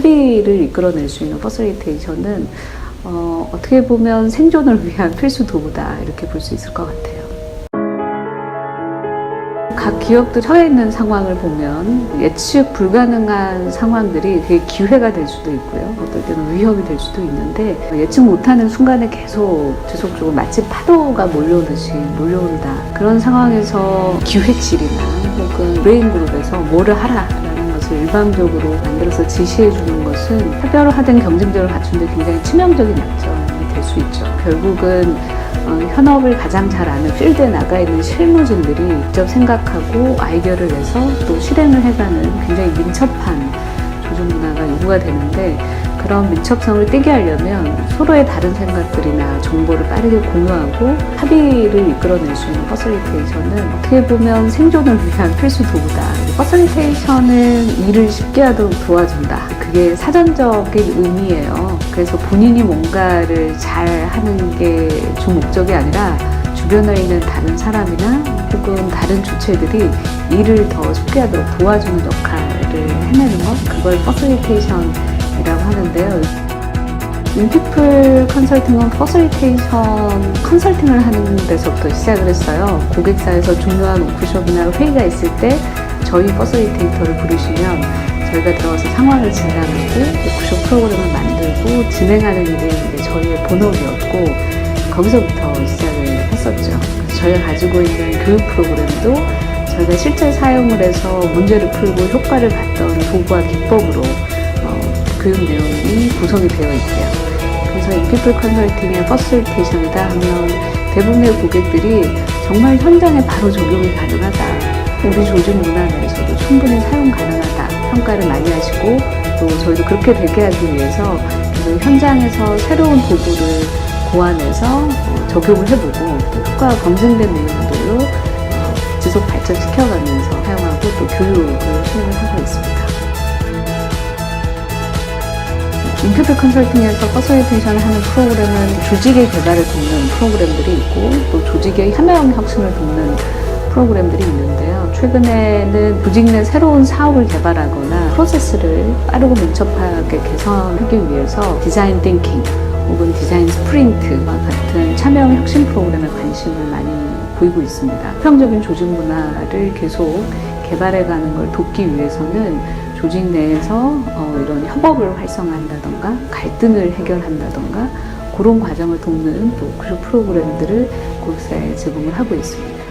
합의를 이끌어낼 수 있는 퍼슬리테이션은 어, 어떻게 보면 생존을 위한 필수 도구다 이렇게 볼 수 있을 것 같아요. 각 기업들 처해 있는 상황을 보면 예측 불가능한 상황들이 되게 기회가 될 수도 있고요. 어떨 때는 위협이 될 수도 있는데 예측 못하는 순간에 계속 지속적으로 마치 파도가 몰려오듯이 몰려온다. 그런 상황에서 기회질이나 혹은 브레인그룹에서 뭐를 것을 일방적으로 만들어서 지시해 주는 것은 차별화된 경쟁력을 갖추는데 굉장히 치명적인 약점이 될 수 있죠. 결국은 어, 현업을 가장 잘 아는 필드에 나가 있는 실무진들이 직접 생각하고 아이디어를 내서 또 실행을 해가는 굉장히 민첩한 조직 문화가 요구가 되는데 그런 민첩성을 띠게 하려면 서로의 다른 생각들이나 정보를 빠르게 공유하고 합의를 이끌어낼 수 있는 퍼슬리테이션은 어떻게 보면 생존을 위한 필수 도구다. 퍼슬리테이션은 일을 쉽게 하도록 도와준다. 그게 사전적인 의미예요. 그래서 본인이 뭔가를 잘 하는 게 주 목적이 아니라 주변에 있는 다른 사람이나 혹은 다른 주체들이 일을 더 쉽게 하도록 도와주는 역할을 해내는 것, 그걸 퍼슬리테이션 이라고 하는데요. 인피플 컨설팅은 퍼슬리테이션 컨설팅을 하는 데서부터 시작을 했어요. 고객사에서 중요한 워크숍이나 회의가 있을 때 저희 퍼슬리테이터를 부르시면 저희가 들어가서 상황을 진단하고 워크숍 프로그램을 만들고 진행하는 일이 이제 저희의 본업이었고 거기서부터 시작을 했었죠. 저희가 가지고 있는 교육 프로그램도 저희가 실제 사용을 해서 문제를 풀고 효과를 봤던 도구와 기법으로 어, 교육 내용이 구성이 되어 있고요. 그래서 인피플 컨설팅의 퍼슬테이션이다 하면 대부분의 고객들이 정말 현장에 바로 적용이 가능하다. 우리 조직 문화 내에서도 충분히 사용 가능하다. 평가를 많이 하시고 또 저희도 그렇게 되게 하기 위해서 현장에서 새로운 도구를 고안해서 어, 적용을 해보고 또 효과가 검증된 내용들로 어, 지속 발전시켜가면서 사용하고 또 교육을 수행을 하고 있습니다. 인터뷰 컨설팅에서 퍼스널테이션을 하는 프로그램은 조직의 개발을 돕는 프로그램들이 있고 또 조직의 혁명 혁신을 돕는 프로그램들이 있는데요. 최근에는 조직 내 새로운 사업을 개발하거나 프로세스를 빠르고 민첩하게 개선하기 위해서 디자인 띵킹 혹은 디자인 스프린트와 같은 참여형 혁신 프로그램에 관심을 많이 보이고 있습니다. 수평적인 조직 문화를 계속 개발해가는 걸 돕기 위해서는 조직 내에서 어, 이런 협업을 활성화한다던가 갈등을 해결한다던가 그런 과정을 돕는 또 프로그램들을 고객사에 제공을 하고 있습니다.